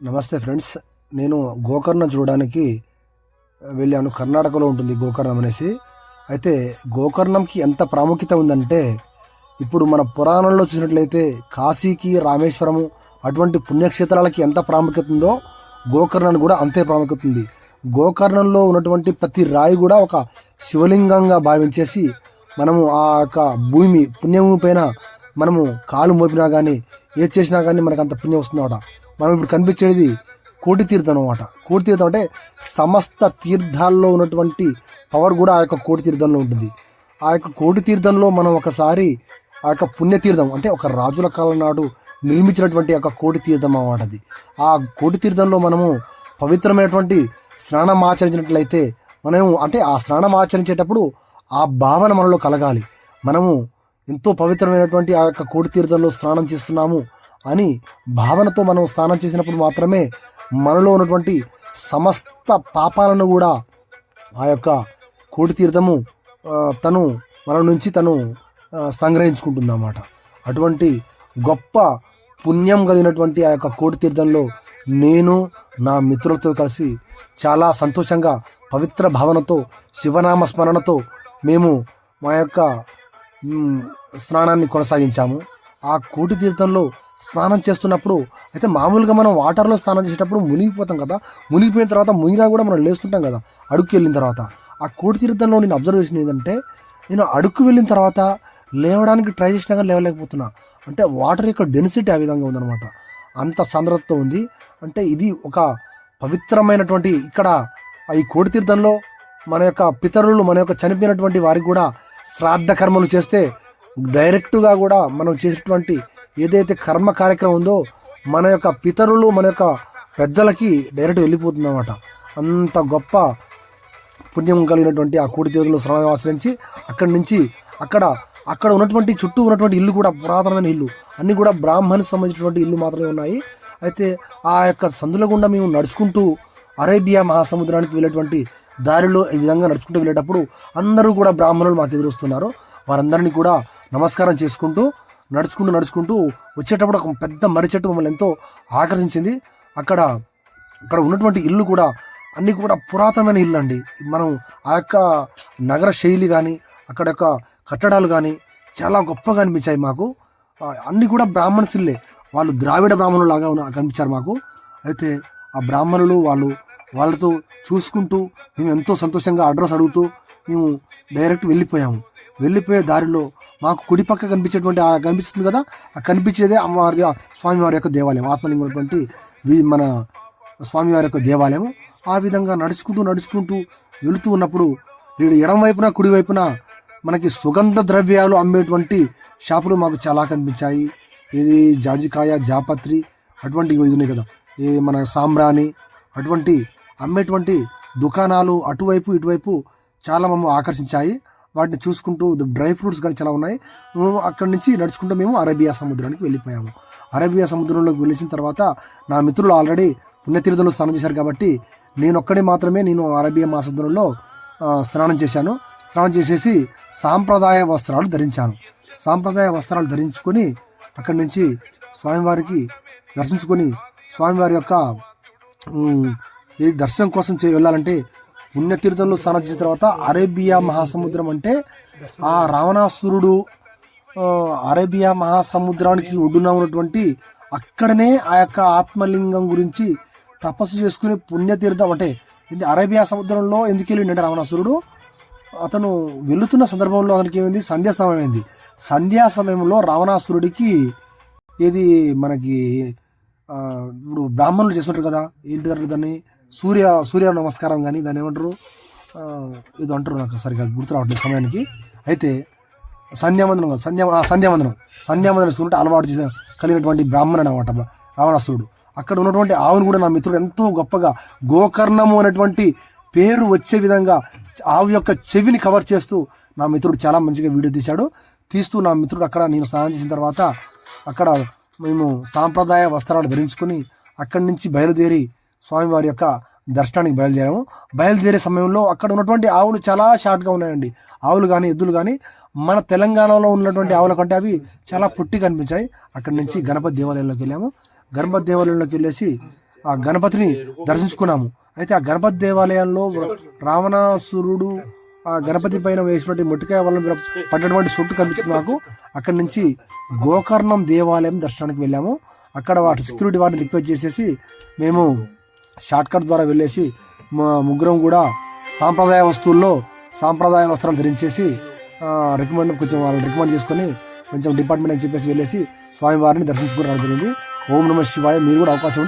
నమస్తే ఫ్రెండ్స్. నేను గోకర్ణ చూడడానికి వెళ్ళాను. కర్ణాటకలో ఉంటుంది గోకర్ణం అనేసి. అయితే గోకర్ణంకి ఎంత ప్రాముఖ్యత ఉందంటే ఇప్పుడు మన పురాణంలో చూసినట్లయితే కాశీకి రామేశ్వరము అటువంటి పుణ్యక్షేత్రాలకి ఎంత ప్రాముఖ్యత ఉందో గోకర్ణానికి కూడా అంతే ప్రాముఖ్యత ఉంది. గోకర్ణంలో ఉన్నటువంటి ప్రతి రాయి కూడా ఒక శివలింగంగా భావించేసి మనము ఆ యొక్క భూమి పుణ్యభూమి పైన మనము కాలు మోపినా కానీ ఏది చేసినా కానీ మనకు అంత పుణ్యం వస్తుందన్నమాట. మనం ఇప్పుడు కనిపించేది కోటి తీర్థం అనమాట కోటి తీర్థం అంటే సమస్త తీర్థాల్లో ఉన్నటువంటి పవర్ కూడా ఆ యొక్క కోటి తీర్థంలో ఉంటుంది. ఆ యొక్క కోటి తీర్థంలో మనం ఒకసారి ఆ యొక్క పుణ్యతీర్థం అంటే ఒక రాజుల కాలం నాడు నిర్మించినటువంటి యొక్క కోటి తీర్థం అన్నమాట అది. ఆ కోటి తీర్థంలో మనము పవిత్రమైనటువంటి స్నానం ఆచరించినట్లయితే మనము అంటే ఆ స్నానం ఆచరించేటప్పుడు ఆ భావన మనలో కలగాలి. మనము ఎంతో పవిత్రమైనటువంటి ఆ యొక్క కోడితీర్థంలో స్నానం చేస్తున్నాము అని భావనతో మనం స్నానం చేసినప్పుడు మాత్రమే మనలో ఉన్నటువంటి సమస్త పాపాలను కూడా ఆ యొక్క కోటి తీర్థము తను మన నుంచి తను సంగ్రహించుకుంటుంది అన్నమాట అటువంటి గొప్ప పుణ్యం కలిగినటువంటి ఆ యొక్క కోటి తీర్థంలో నేను నా మిత్రులతో కలిసి చాలా సంతోషంగా పవిత్ర భావనతో శివనామ స్మరణతో మేము మా యొక్క స్నానాన్ని కొనసాగించాము. ఆ కోటి తీర్థంలో స్నానం చేస్తున్నప్పుడు అయితే మామూలుగా మనం వాటర్లో స్నానం చేసేటప్పుడు మునిగిపోతాం కదా. మునిగిపోయిన తర్వాత మునిగినా కూడా మనం లేస్తుంటాం కదా అడుక్కి వెళ్ళిన తర్వాత. ఆ కోటి తీర్థంలో నేను అబ్జర్వేషన్ ఏంటంటే నేను అడుక్కు వెళ్ళిన తర్వాత లేవడానికి ట్రై చేసినా కానీ లేవలేకపోతున్నా. అంటే వాటర్ యొక్క డెన్సిటీ ఆ విధంగా ఉందన్నమాట. అంత సాంద్రతతో ఉంది. అంటే ఇది ఒక పవిత్రమైనటువంటి ఇక్కడ ఈ కోటి తీర్థంలో మన యొక్క పితరులు మన యొక్క చనిపోయినటువంటి వారికి కూడా శ్రాద్ధ కర్మలు చేస్తే డైరెక్ట్గా కూడా మనం చేసేటువంటి ఏదైతే కర్మ కార్యక్రమం ఉందో మన యొక్క పితరులు మన యొక్క పెద్దలకి డైరెక్ట్ వెళ్ళిపోతుందన్నమాట. అంత గొప్ప పుణ్యం కలిగినటువంటి ఆ కూడి తీర్థంలో శ్రమం ఆశ్రయించి అక్కడి నుంచి అక్కడ అక్కడ ఉన్నటువంటి చుట్టూ ఉన్నటువంటి ఇల్లు కూడా పురాతనమైన ఇల్లు. అన్నీ కూడా బ్రాహ్మణ్ సంబంధించినటువంటి ఇల్లు మాత్రమే ఉన్నాయి. అయితే ఆ యొక్క సందుల గుండా మేము నడుచుకుంటూ అరేబియా మహాసముద్రానికి వెళ్ళేటువంటి దారిలో ఈ విధంగా నడుచుకుంటూ వెళ్ళేటప్పుడు అందరూ కూడా బ్రాహ్మణులు మాకు ఎదురొస్తున్నారు. వారందరినీ కూడా నమస్కారం చేసుకుంటూ నడుచుకుంటూ నడుచుకుంటూ వచ్చేటప్పుడు ఒక పెద్ద మర్రి చెట్టు మమ్మల్ని ఎంతో ఆకర్షించింది. అక్కడ అక్కడ ఉన్నటువంటి ఇల్లు కూడా అన్నీ కూడా పురాతనమైన ఇల్లు అండి. మనం ఆ యొక్క నగర శైలి కానీ అక్కడ యొక్క కట్టడాలు కానీ చాలా గొప్పగా అనిపించాయి మాకు. అన్నీ కూడా బ్రాహ్మణ్స్ ఇల్లే వాళ్ళు ద్రావిడ బ్రాహ్మణులు లాగా కనిపించారు మాకు. అయితే ఆ బ్రాహ్మణులు వాళ్ళు వాళ్ళతో చూసుకుంటూ మేము ఎంతో సంతోషంగా అడ్రస్ అడుగుతూ మేము డైరెక్ట్ వెళ్ళిపోయాము. వెళ్ళిపోయే దారిలో మాకు కుడి పక్క కనిపించేటువంటి ఆ కనిపిస్తుంది కదా ఆ కనిపించేదే అమ్మవారి స్వామివారి యొక్క దేవాలయం. ఆత్మలింగమైనటువంటి మన స్వామివారి యొక్క దేవాలయం ఆ విధంగా నడుచుకుంటూ నడుచుకుంటూ వెళుతూ ఉన్నప్పుడు వీడు ఎడం వైపున కుడి వైపున మనకి సుగంధ ద్రవ్యాలు అమ్మేటువంటి షాపులు మాకు చాలా కనిపించాయి. ఇది జాజికాయ జాపత్రి అటువంటి ఇది ఉన్నాయి కదా. ఈ మన సాంబ్రాణి అటువంటి అమ్మేటువంటి దుకాణాలు అటువైపు ఇటువైపు చాలా మమ్మల్ని ఆకర్షించాయి. వాటిని చూసుకుంటూ డ్రై ఫ్రూట్స్ కానీ చాలా ఉన్నాయి. మేము అక్కడి నుంచి నడుచుకుంటూ మేము అరేబియా సముద్రానికి వెళ్ళిపోయాము. అరేబియా సముద్రంలోకి వెళ్ళిన తర్వాత నా మిత్రులు ఆల్రెడీ పుణ్యతీర్థంలో స్నానం చేశారు కాబట్టి నేను ఒక్కడే మాత్రమే నేను అరేబియా మహాసముద్రంలో స్నానం చేశాను. స్నానం చేసేసి సాంప్రదాయ వస్త్రాలు ధరించాను. సాంప్రదాయ వస్త్రాలు ధరించుకొని అక్కడి నుంచి స్వామివారికి దర్శించుకొని స్వామివారి యొక్క ఉమ్, ఈ దర్శనం కోసం చే వెళ్ళాలంటే పుణ్యతీర్థంలో స్నానం చేసిన తర్వాత అరేబియా మహాసముద్రం అంటే ఆ రావణాసురుడు అరేబియా మహాసముద్రానికి ఒడ్డున ఉన్నటువంటి అక్కడనే ఆ యొక్క ఆత్మలింగం గురించి తపస్సు చేసుకుని పుణ్యతీర్థం అంటే ఇది అరేబియా సముద్రంలో ఎందుకు వెళ్ళిండే రావణాసురుడు? అతను వెళుతున్న సందర్భంలో అతనికి ఏమైంది? సంధ్యా సమయం అయింది. సంధ్యా సమయంలో రావణాసురుడికి ఏది మనకి ఇప్పుడు బ్రాహ్మణులు చేస్తుంటారు కదా ఏంటి దాన్ని? సూర్య సూర్య నమస్కారం కానీ దాన్ని ఏమంటారు? ఇది ఏదో అంటారు నాకు సరిగ్గా గుర్తు రావట్లేదు సమయానికి. అయితే సంధ్యావందనం సంధ్యా సంధ్యావందనం. సంధ్యావందనం చూసుకుంటే అలవాటు చేసిన కలిగినటువంటి బ్రాహ్మణుడు అనమాట రావణాసురుడు. అక్కడ ఉన్నటువంటి ఆవును కూడా నా మిత్రుడు ఎంతో గొప్పగా గోకర్ణము అనేటువంటి పేరు వచ్చే విధంగా ఆవు యొక్క చెవిని కవర్ చేస్తూ నా మిత్రుడు చాలా మంచిగా వీడియో తీశాడు. తీస్తూ నా మిత్రుడు అక్కడ నేను స్నానం చేసిన తర్వాత అక్కడ మేము సాంప్రదాయ వస్త్రాలు ధరించుకొని అక్కడి నుంచి బయలుదేరి స్వామివారి యొక్క దర్శనానికి బయలుదేరాము. బయలుదేరే సమయంలో అక్కడ ఉన్నటువంటి ఆవులు చాలా షార్ట్గా ఉన్నాయండి. ఆవులు కానీ ఎద్దులు కానీ మన తెలంగాణలో ఉన్నటువంటి ఆవుల కంటే అవి చాలా పుట్టి కనిపించాయి అక్కడి నుంచి గణపతి దేవాలయంలోకి వెళ్ళాము. గణపతి దేవాలయంలోకి వెళ్ళేసి ఆ గణపతిని దర్శించుకున్నాము. అయితే ఆ గణపతి దేవాలయంలో రావణాసురుడు ఆ గణపతి పైన వేసినటువంటి మొట్టికాయ వల్ల పడ్డటువంటి సొట్టు కనిపించింది మాకు. అక్కడి నుంచి గోకర్ణం దేవాలయం దర్శనానికి వెళ్ళాము. అక్కడ వాటి సెక్యూరిటీ వారిని రిక్వెస్ట్ చేసేసి మేము షార్ట్ కట్ ద్వారా వెళ్ళేసి మా ముగ్గురం కూడా సాంప్రదాయ వస్తువుల్లో సాంప్రదాయ వస్త్రాలు ధరించేసి రికమెండ్ కొంచెం వాళ్ళని రికమెండ్ చేసుకొని కొంచెం డిపార్ట్మెంట్ అని చెప్పేసి వెళ్ళేసి స్వామివారిని దర్శించుకోవడం జరిగింది. ఓం నమ శివాయ. మీరు కూడా అవకాశం